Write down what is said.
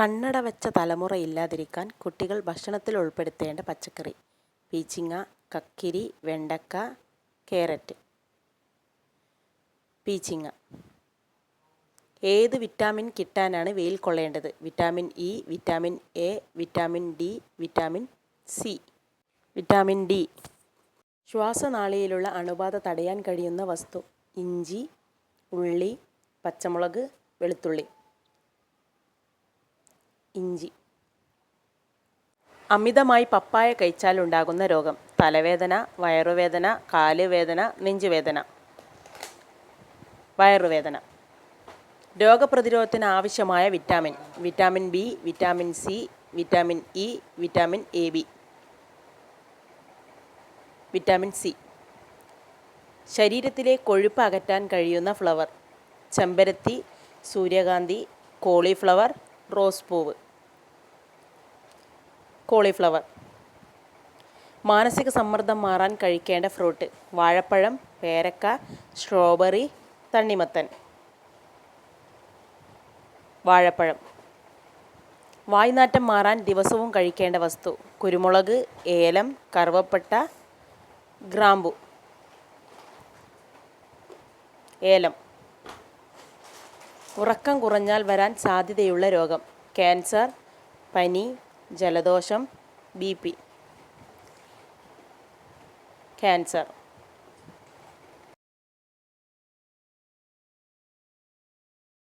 കണ്ണട വെച്ച തലമുറ ഇല്ലാതിരിക്കാൻ കുട്ടികൾ ഭക്ഷണത്തിൽ ഉൾപ്പെടുത്തേണ്ട പച്ചക്കറി. പീച്ചിങ്ങ കക്കിരി വെണ്ടക്ക കാരറ്റ് പീച്ചിങ്ങ. ഏത് വിറ്റാമിൻ കിട്ടാനാണ് വെയിൽ കൊള്ളേണ്ടത്? Vitamin E vitamin A vitamin D vitamin C. Vitamin D. ശ്വാസനാളിയിലുള്ള അണുബാധ തടയാൻ കഴിയുന്ന വസ്തു. ഇഞ്ചി ഉള്ളി പച്ചമുളക് വെളുത്തുള്ളി. ഇഞ്ചി. അമിതമായി പപ്പായ കഴിച്ചാൽ ഉണ്ടാകുന്ന രോഗം. തലവേദന വയറുവേദന കാലുവേദന നെഞ്ചുവേദന. വയറുവേദന. രോഗപ്രതിരോധത്തിന് ആവശ്യമായ vitamin. Vitamin B vitamin C vitamin E vitamin A B. Vitamin C. ശരീരത്തിലെ കൊഴുപ്പ് അകറ്റാൻ കഴിയുന്ന ഫ്ലവർ. ചെമ്പരത്തി സൂര്യകാന്തി കോളിഫ്ലവർ റോസ് പൂവ് കോളിഫ്ലവർ മാനസിക സമ്മർദ്ദം മാറാൻ കഴിക്കേണ്ട ഫ്രൂട്ട് വാഴപ്പഴം പേരക്ക സ്ട്രോബെറി തണ്ണിമത്തൻ വാഴപ്പഴം. വായ്നാറ്റം മാറാൻ ദിവസവും കഴിക്കേണ്ട വസ്തു കുരുമുളക് ഏലം കറുവപ്പട്ട ഗ്രാമ്പു ഏലം. ഉറക്കം കുറഞ്ഞാൽ വരാൻ സാധ്യതയുള്ള രോഗം. ക്യാൻസർ പനി ജലദോഷം ബി പി. ക്യാൻസർ.